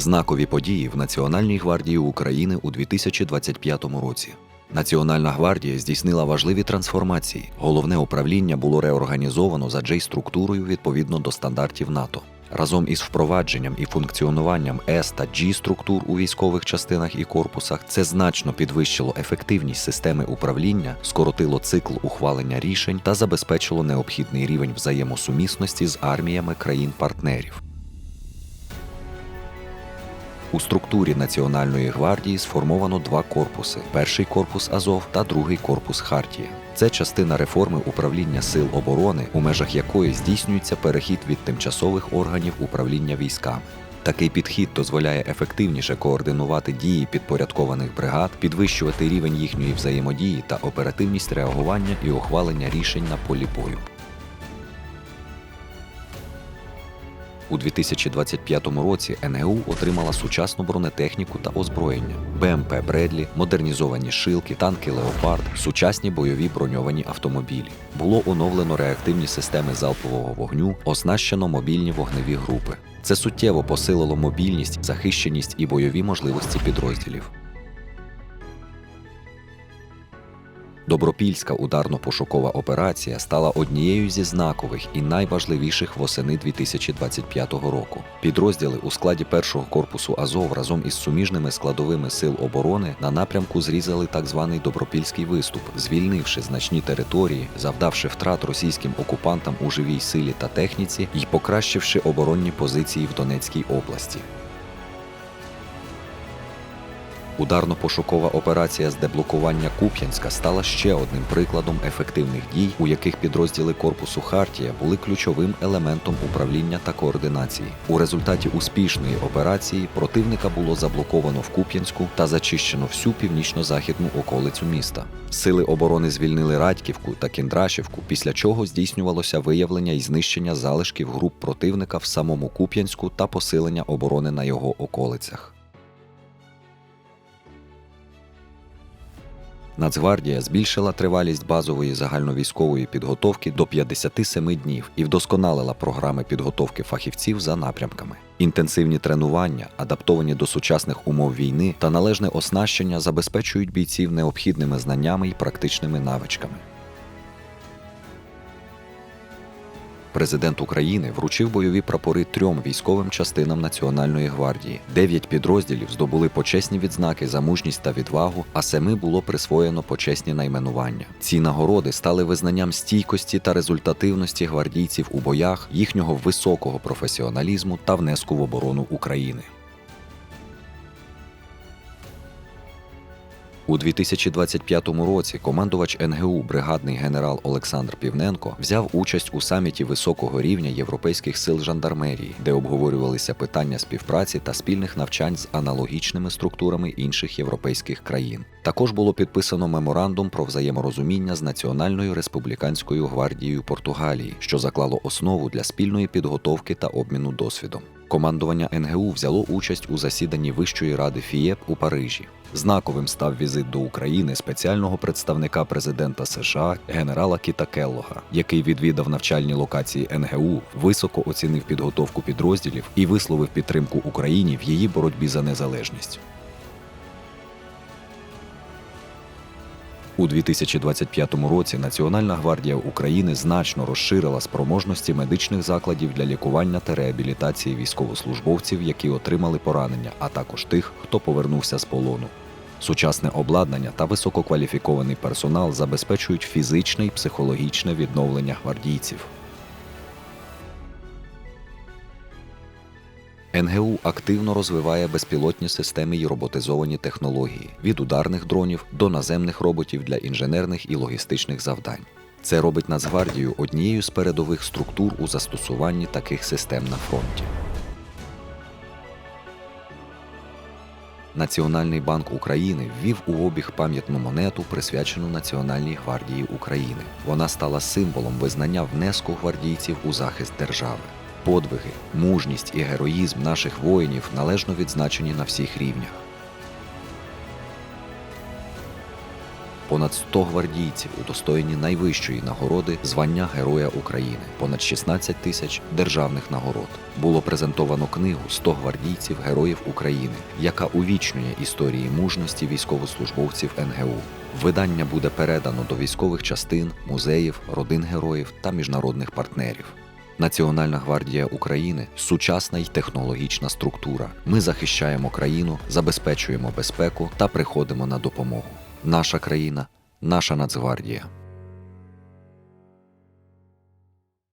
Знакові події в Національній гвардії України у 2025 році. Національна гвардія здійснила важливі трансформації. Головне управління було реорганізовано за J-структурою відповідно до стандартів НАТО. Разом із впровадженням і функціонуванням С та G структур у військових частинах і корпусах це значно підвищило ефективність системи управління, скоротило цикл ухвалення рішень та забезпечило необхідний рівень взаємосумісності з арміями країн-партнерів. У структурі Національної гвардії сформовано два корпуси: перший корпус Азов та другий корпус Хартія. Це частина реформи управління сил оборони, у межах якої здійснюється перехід від тимчасових органів управління військами. Такий підхід дозволяє ефективніше координувати дії підпорядкованих бригад, підвищувати рівень їхньої взаємодії та оперативність реагування і ухвалення рішень на полі бою. У 2025 році НГУ отримала сучасну бронетехніку та озброєння: БМП Бредлі, модернізовані шилки, танки Леопард, сучасні бойові броньовані автомобілі. Було оновлено реактивні системи залпового вогню, оснащено мобільні вогневі групи. Це суттєво посилило мобільність, захищеність і бойові можливості підрозділів. Добропільська ударно-пошукова операція стала однією зі знакових і найважливіших восени 2025 року. Підрозділи у складі першого корпусу Азов разом із суміжними складовими сил оборони на напрямку зрізали так званий добропільський виступ, звільнивши значні території, завдавши втрат російським окупантам у живій силі та техніці і покращивши оборонні позиції в Донецькій області. Ударно-пошукова операція з деблокування Куп'янська стала ще одним прикладом ефективних дій, у яких підрозділи корпусу Хартія були ключовим елементом управління та координації. У результаті успішної операції противника було заблоковано в Куп'янську та зачищено всю північно-західну околицю міста. Сили оборони звільнили Радьківку та Кіндрашівку, після чого здійснювалося виявлення і знищення залишків груп противника в самому Куп'янську та посилення оборони на його околицях. Нацгвардія збільшила тривалість базової загальновійськової підготовки до 57 днів і вдосконалила програми підготовки фахівців за напрямками. Інтенсивні тренування, адаптовані до сучасних умов війни та належне оснащення забезпечують бійців необхідними знаннями і практичними навичками. Президент України вручив бойові прапори трьом військовим частинам Національної гвардії. Дев'ять підрозділів здобули почесні відзнаки за мужність та відвагу, а семи було присвоєно почесні найменування. Ці нагороди стали визнанням стійкості та результативності гвардійців у боях, їхнього високого професіоналізму та внеску в оборону України. У 2025 році командувач НГУ бригадний генерал Олександр Півненко взяв участь у саміті високого рівня європейських сил жандармерії, де обговорювалися питання співпраці та спільних навчань з аналогічними структурами інших європейських країн. Також було підписано меморандум про взаєморозуміння з Національною республіканською гвардією Португалії, що заклало основу для спільної підготовки та обміну досвідом. Командування НГУ взяло участь у засіданні Вищої ради ФІЄП у Парижі. Знаковим став візит до України спеціального представника президента США генерала Кіта Келлога, який відвідав навчальні локації НГУ, високо оцінив підготовку підрозділів і висловив підтримку Україні в її боротьбі за незалежність. У 2025 році Національна гвардія України значно розширила спроможності медичних закладів для лікування та реабілітації військовослужбовців, які отримали поранення, а також тих, хто повернувся з полону. Сучасне обладнання та висококваліфікований персонал забезпечують фізичне і психологічне відновлення гвардійців. НГУ активно розвиває безпілотні системи і роботизовані технології від ударних дронів до наземних роботів для інженерних і логістичних завдань. Це робить Нацгвардію однією з передових структур у застосуванні таких систем на фронті. Національний банк України ввів у обіг пам'ятну монету, присвячену Національній гвардії України. Вона стала символом визнання внеску гвардійців у захист держави. Подвиги, мужність і героїзм наших воїнів належно відзначені на всіх рівнях. понад 100 гвардійців удостоєні найвищої нагороди звання Героя України, понад 16 тисяч державних нагород. Було презентовано книгу «100 гвардійців Героїв України, яка увічнює історії мужності військовослужбовців НГУ. Видання буде передано до військових частин, музеїв, родин героїв та міжнародних партнерів. Національна гвардія України сучасна й технологічна структура. Ми захищаємо країну, забезпечуємо безпеку та приходимо на допомогу. Наша країна, наша Нацгвардія.